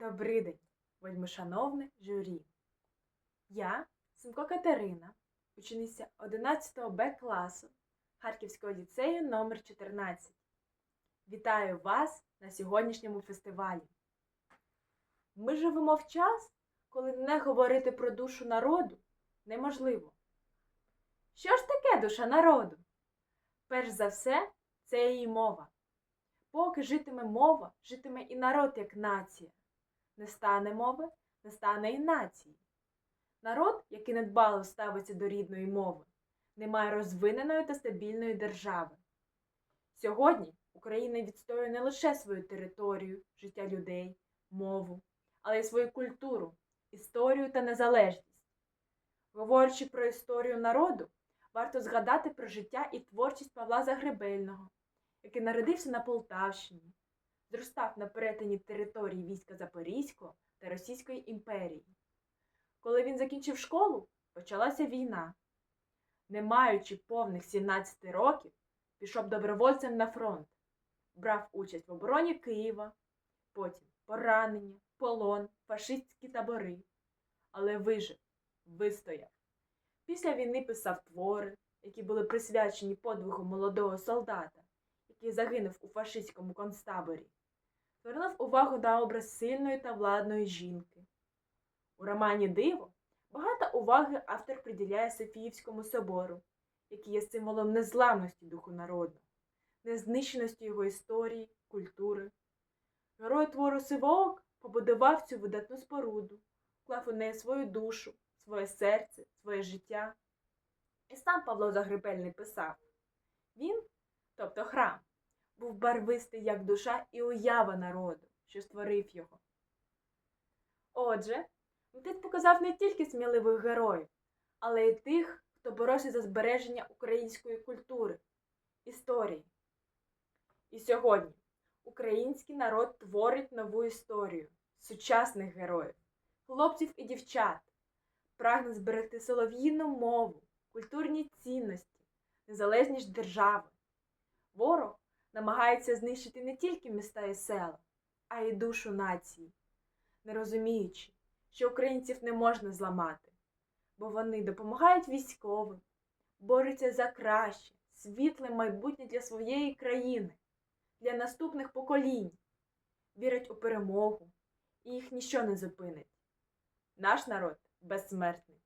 Добрий день, вельмишановне журі. Я, Симко Катерина, учениця 11 Б класу Харківського ліцею номер 14 Вітаю вас на сьогоднішньому фестивалі. Ми живемо в час, коли не говорити про душу народу неможливо. Що ж таке душа народу? Перш за все, це її мова. Поки житиме мова, житиме і народ як нація. Не стане мови, не стане і нації. Народ, який недбало ставиться до рідної мови, не має розвиненої та стабільної держави. Сьогодні Україна відстоює не лише свою територію, життя людей, мову, але й свою культуру, історію та незалежність. Говорячи про історію народу, варто згадати про життя і творчість Павла Загребельного, який народився на Полтавщині, зростав на перетині території війська Запорізького та Російської імперії. Коли він закінчив школу, почалася війна. Не маючи повних 17 років, пішов добровольцем на фронт, брав участь в обороні Києва, потім поранення, полон, фашистські табори. Але вижив, вистояв. Після війни писав твори, які були присвячені подвигу молодого солдата, який загинув у фашистському концтаборі. Звернув увагу на образ сильної та владної жінки. У романі Диво багато уваги автор приділяє Софіївському собору, який є символом незламності духу народу, незнищеності його історії, культури. Герой твору Сивоок побудував цю видатну споруду, вклав у неї свою душу, своє серце, своє життя. І сам Павло Загребельний писав він, тобто храм, був барвистий як душа і уява народу, що створив його. Отже, Митець показав не тільки сміливих героїв, але й тих, хто боровся за збереження української культури, історії. І сьогодні український народ творить нову історію сучасних героїв, хлопців і дівчат, прагне зберегти солов'їну мову, культурні цінності, незалежність держави. Ворог намагається знищити не тільки міста і села, а й душу нації, не розуміючи, що українців не можна зламати, бо вони допомагають військовим, борються за краще, світле майбутнє для своєї країни, для наступних поколінь, вірять у перемогу, і їх ніщо не зупинить. Наш народ безсмертний.